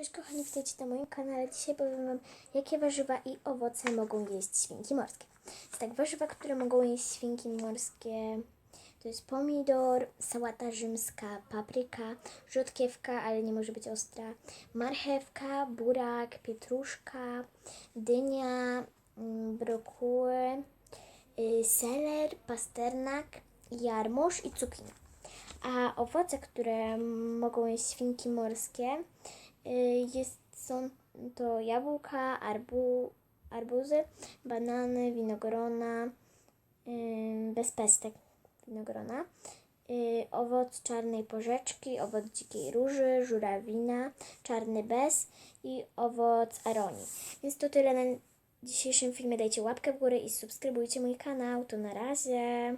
Cześć kochani, witajcie na moim kanale. Dzisiaj powiem Wam, jakie warzywa i owoce mogą jeść świnki morskie. Tak, warzywa, które mogą jeść świnki morskie to jest pomidor, sałata rzymska, papryka, rzodkiewka, ale nie może być ostra, marchewka, burak, pietruszka, dynia, mm, brokuły, y, seler, pasternak, jarmuż i cukinia. A owoce, które mogą jeść świnki morskie, jest, są to jabłka, arbu, arbuzy, banany, winogrona, y, bez pestek winogrona, y, owoc czarnej porzeczki, owoc dzikiej róży, żurawina, czarny bez i owoc aronii. Więc to tyle na dzisiejszym filmie. Dajcie łapkę w górę i subskrybujcie mój kanał. To na razie.